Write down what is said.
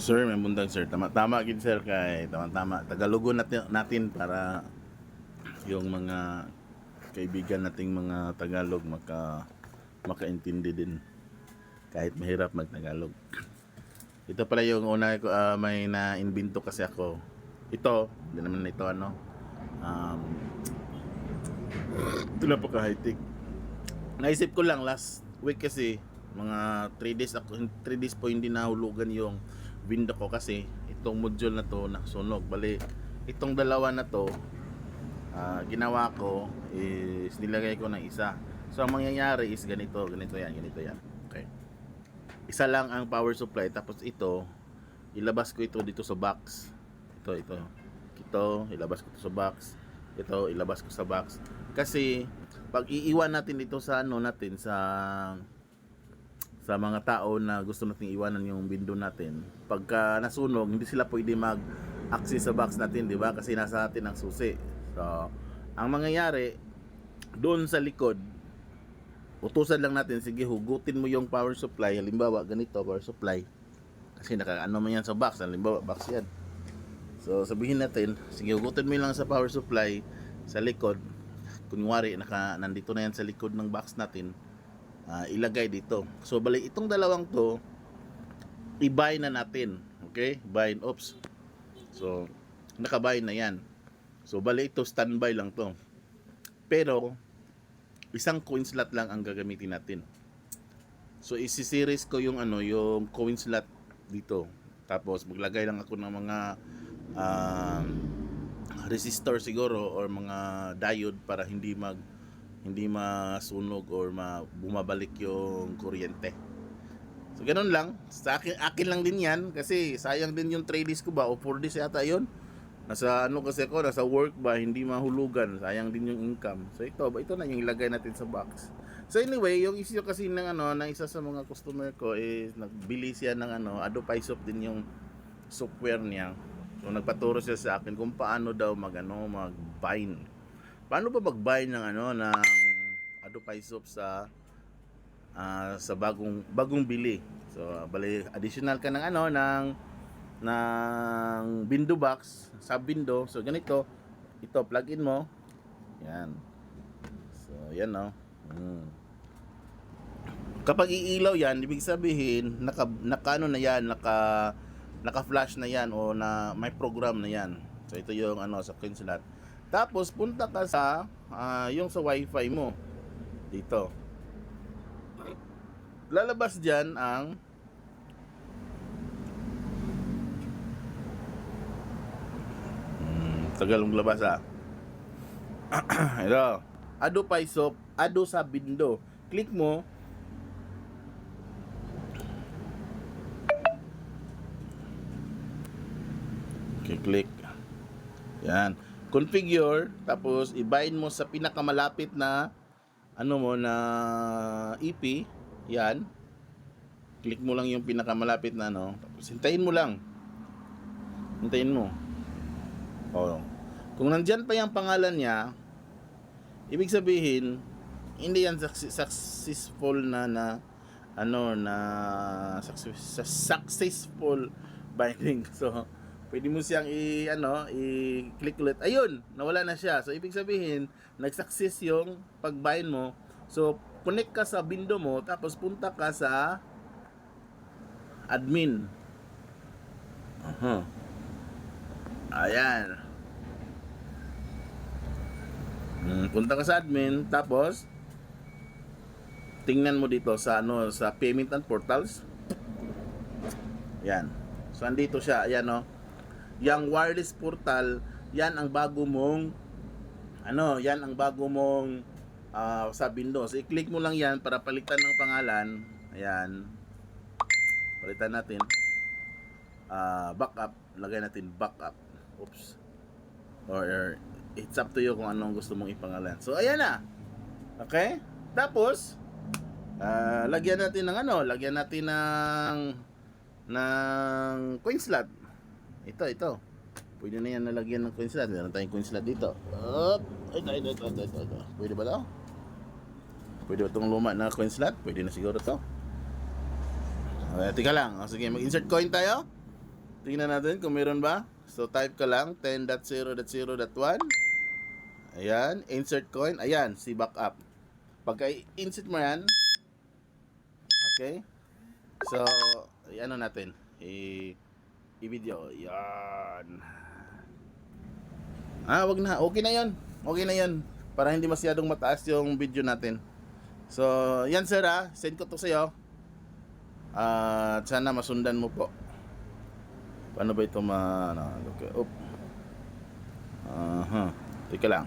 Sir, may bundag sir. Tama tama gid sir kay tama tama. Tagalugon natin natin para yung mga kaibigan nating mga Tagalog maka makaintindi din kahit mahirap mag-Tagalog. Ito pala yung una ko ah, may na-invento kasi ako. Ito, hindi naman ito ano. Um, ito na po ka high-tech. Naisip ko lang last week kasi mga 3 days ako 3 days po hindi nahulugan yung window ko kasi itong module na to nasunog. Bali, itong dalawa na to ah, ginawa ko is nilagay ko ng isa. So ang mangyayari is ganito, ganito yan, ganito yan. Okay. Isa lang ang power supply tapos ito ilabas ko ito dito sa box. Ito, ito. Ito, ilabas ko ito sa box. Ito, ilabas ko sa box. Kasi pag iiwan natin dito sa ano natin sa sa mga tao na gusto nating iwanan yung window natin. Pagka nasunog, hindi sila pwede mag-access sa box natin, di ba? Kasi nasa atin ang susi. So, ang mangyayari, doon sa likod, utusan lang natin, sige, hugutin mo yung power supply. Halimbawa, ganito, power supply. Kasi naka, ano man yan sa box. Halimbawa, box yan. So, sabihin natin, sige, hugutin mo lang sa power supply sa likod. Kunwari, naka, nandito na yan sa likod ng box natin ah, ilagay dito. So bali itong dalawang to i-buy na natin. Okay? Bind oops. So naka-buy na 'yan. So bali ito standby lang to. Pero isang coin slot lang ang gagamitin natin. So isi-series ko yung ano, yung coin slot dito. Tapos maglagay lang ako ng mga um, resistor siguro or mga diode para hindi mag hindi masunog or ma, bumabalik yung kuryente. So ganun lang. Sa akin, akin lang din yan kasi sayang din yung 3 days ko ba o 4 days yata yun. Nasa ano kasi ako, nasa work ba, hindi mahulugan. Sayang din yung income. So ito, ito na yung ilagay natin sa box. So anyway, yung issue kasi ng ano, ng isa sa mga customer ko is nagbili siya ng ano, Adobe Shop din yung software niya. So nagpaturo siya sa akin kung paano daw mag ano, mag-bind. Paano ba mag-bind ng ano ng Adobe Shop sa ah, sa bagong bagong bili. So bali additional ka ng ano ng ng window box, sub window. So ganito, ito plug in mo. Yan. So yan no. Mm. Kapag iilaw yan, ibig sabihin naka naka ano na yan, naka naka-flash na yan o na may program na yan. So ito yung ano sa Queensland. Tapos punta ka sa ah, yung sa wifi mo dito. Lalabas diyan ang Hmm, tagal mong labas ah. Ito. Ado Paisop, Ado sa Bindo. Click mo. Okay, click. Yan. Configure, tapos i-bind mo sa pinakamalapit na ano mo na EP. Yan. Click mo lang yung pinakamalapit na ano. Tapos hintayin mo lang. Hintayin mo. Oh. Kung nandyan pa yung pangalan niya, ibig sabihin, hindi yan success- successful na na ano na success, successful binding. So, pwede mo siyang i ano, i-click ulit. Ayun, nawala na siya. So ibig sabihin, nag-success yung pag-bind mo. So connect ka sa window mo tapos punta ka sa admin. Aha. Ayan. Hmm, punta ka sa admin tapos tingnan mo dito sa ano sa payment and portals. Yan. So andito siya, ayan no. Yang wireless portal, yan ang bago mong ano, yan ang bago mong ah, sa Windows. I-click mo lang yan para palitan ng pangalan. Ayan. Palitan natin. Ah, backup, lagay natin backup. Oops. Or, or it's up to you kung anong gusto mong ipangalan. So ayan na. Okay? Tapos ah, lagyan natin ng ano, lagyan natin ng ng coin slot. Ito, ito. Pwede na yan nalagyan ng coin slot. Meron tayong coin slot dito. Up. Ito, ito, ito, ito, ito. Pwede ba daw? Pwede ba itong luma na coin slot? Pwede na siguro to. Okay, tika lang. O, sige, mag-insert coin tayo. Tingnan natin kung meron ba. So type ka lang 10.0.0.1. Ayan, insert coin. Ayan, si backup. Pagka insert mo yan, okay? So, ano natin? I i-video. Yan. Ah, wag na. Okay na 'yon. Okay na 'yon. Para hindi masyadong mataas yung video natin. So, yan sir ah. Send ko to sa'yo. At sana masundan mo po. Paano ba ito ma... Ano, okay. Oop. Aha. Teka lang.